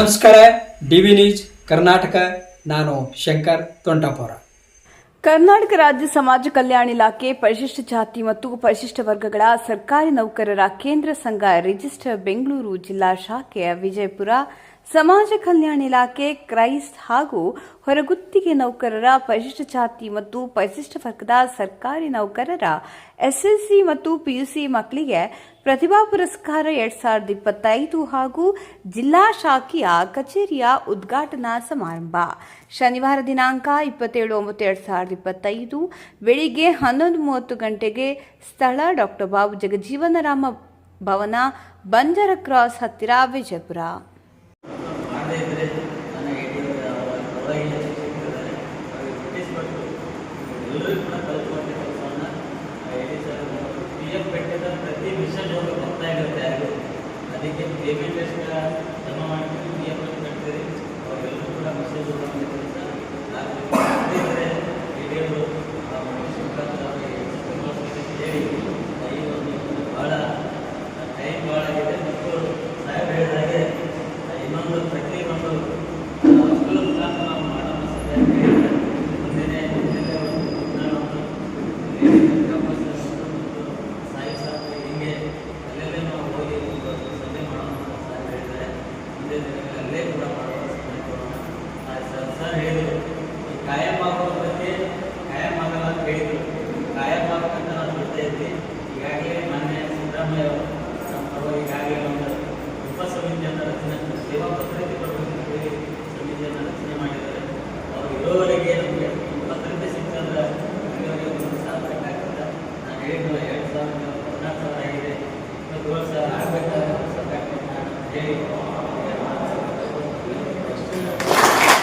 ನಮಸ್ಕಾರ D V news, Karnataka. ನಾನು ಶಂಕರ್ ತೊಂಟಾಪುರ ಕರ್ನಾಟಕ ರಾಜ್ಯ ಸಮಾಜ ಕಲ್ಯಾಣ ಇಲಾಖೆ, ಪರಿಶಿಷ್ಟ ಜಾತಿ ಮತ್ತು ಪರಿಶಿಷ್ಟ ವರ್ಗಗಳ ಸರ್ಕಾರಿ ನೌಕರರ ಕೇಂದ್ರ ಸಂಘ ರಿಜಿಸ್ಟರ್ ಬೆಂಗಳೂರು ಜಿಲ್ಲಾ ಶಾಖೆಯ ವಿಜಯಪುರ ಸಮಾಜ ಕಲ್ಯಾಣ ಇಲಾಖೆ, ಕ್ರೈಸ್ಟ್ ಹಾಗೂ ಹೊರಗುತ್ತಿಗೆ ನೌಕರರ ಪರಿಶಿಷ್ಟ ಜಾತಿ ಮತ್ತು ಪರಿಶಿಷ್ಟ ವರ್ಗದ ಸರ್ಕಾರಿ ನೌಕರರ ಎಸ್ಎಸ್ಸಿ ಮತ್ತು ಪಿಯುಸಿ ಮಕ್ಕಳಿಗೆ ಪ್ರತಿಭಾ ಪುರಸ್ಕಾರ ಎರಡ್ ಸಾವಿರದ ಇಪ್ಪತ್ತೈದು ಹಾಗೂ ಜಿಲ್ಲಾ ಶಾಖೆಯ ಕಚೇರಿಯ ಉದ್ಘಾಟನಾ ಸಮಾರಂಭ. ಶನಿವಾರ ದಿನಾಂಕ ಇಪ್ಪತ್ತೇಳು ಒಂಬತ್ತು ಎರಡ್ ಸಾವಿರದ ಇಪ್ಪತ್ತೈದು ಬೆಳಿಗ್ಗೆ ಹನ್ನೊಂದು ಮೂವತ್ತು ಗಂಟೆಗೆ ಸ್ಥಳ ಡಾಕ್ಟರ್ ಬಾಬು ಜಗಜೀವನರಾಮ ಭವನ, ಬಂಜರ ಕ್ರಾಸ್ ಹತ್ತಿರ ವಿಜಯಪುರ. ಹೊರಗಿನ ಶಿಕ್ಷಕರಿದ್ದಾರೆ ಅವರಿಗೆ ಹುಟ್ಟಿಸ್ಬಿಟ್ಟು ಎಲ್ಲರಿಗೂ ಕೂಡ ಕಲ್ಪುವಂಥ ಕೆಲಸವನ್ನು ಸರ್ ಪಿ ಎಫ್ ಬೆಟ್ಟದ ಪ್ರತಿ ಮಿಷನ್ ಹೋಗಿ ಬರ್ತಾ ಇರುತ್ತೆ ಅದಕ್ಕೆ ಪೇಮೆಂಟ್ ಎಷ್ಟು ಜಮಾ ಮಾಡ್ತೀವಿ ಪಿ ಎಫ್ ಕಟ್ತೀರಿ ಅವರೆಲ್ಲರೂ ಕೂಡ ಮಿಷನ್ ಸರ್ ಹೇಳಿದ್ರು ಈ ಕಾಯಂ ಆಗುವ ಬಗ್ಗೆ ಕಾಯಂ ಅಂತ ಹೇಳಿದರು. ಕಾಯಂ ಆಗಬೇಕಂತ ನಾನು ಬಿಡ್ತಾ ಇದ್ದೆ ಈಗಾಗಲೇ ಮಾನ್ಯ ಸಿದ್ದರಾಮಯ್ಯ ಅವರು ಈಗಾಗಲೇ ಒಂದು ಉಪ ಸಮಿತಿಯನ್ನು ರಚನೆ, ಸೇವಾ ಭದ್ರತೆ ಕೊಡಬೇಕು ಹೇಳಿ ಸಮಿತಿಯನ್ನು ರಚನೆ ಮಾಡಿದ್ದಾರೆ. ಅವರು ಇರೋವರೆಗೆ ನಮಗೆ ಭದ್ರತೆ ಸಿಕ್ಕಂದ್ರೆ ಇಲ್ಲಿವರೆಗೆ ಒಂದು ಸಾವಿರ ಕಟ್ಟಾಗ್ತದೆ ನಾನು ಹೇಳಿದ್ದು ಎರಡು ಸಾವಿರ ಹದಿನಾರು ಸಾವಿರ ಆಗಿದೆ. ಇವತ್ತು ಏಳು ಸಾವಿರ ಆಗಬೇಕಾದ್ರೆ ಹೇಳಿ